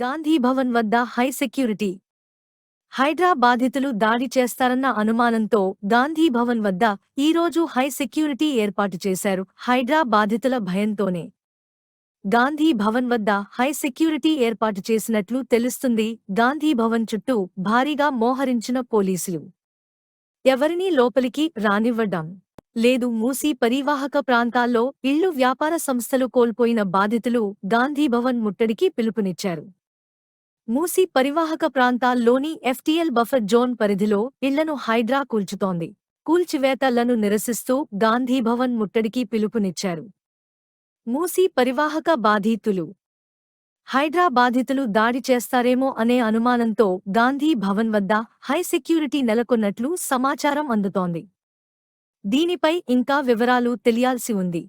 గాంధీభవన్ వద్ద high security. Hydraa బాధితులు దాడి చేస్తారన్న అనుమానంతో గాంధీభవన్ వద్ద ఈరోజు హై సెక్యూరిటీ ఏర్పాటు చేశారు హైడ్రా బాధితుల భయంతోనే. గాంధీ భవన్ వద్ద హై సెక్యూరిటీ ఏర్పాటు చేసినట్లు తెలుస్తుంది గాంధీ భవన్ చుట్టూ భారీగా మోహరించిన పోలీసులు. ఎవరినీ లోపలికి రానివ్వడం. లేదు మూసీ పరివాహక ప్రాంతాల్లో ఇళ్ళు వ్యాపార సంస్థలు కోల్పోయిన బాధితులు గాంధీభవన్ ముట్టడికి పిలుపునిచ్చారు. మూసీ పరివాహక ప్రాంతాల్లోని ఎఫ్టీఎల్ బఫర్ జోన్ పరిధిలో ఇళ్ళను హైడ్రా కూల్చుతోంది. కూల్చివేతలను నిరసిస్తూ గాంధీభవన్ ముట్టడికి పిలుపునిచ్చారు. మూసీ పరివాహక బాధితులు. హైడ్రా బాధితులు దాడి చేస్తారేమో అనే అనుమానంతో గాంధీ భవన్ వద్ద హై సెక్యూరిటీ నెలకొన్నట్లు సమాచారం అందుతోంది. దీనిపై ఇంకా వివరాలు తెలియాల్సి ఉంది.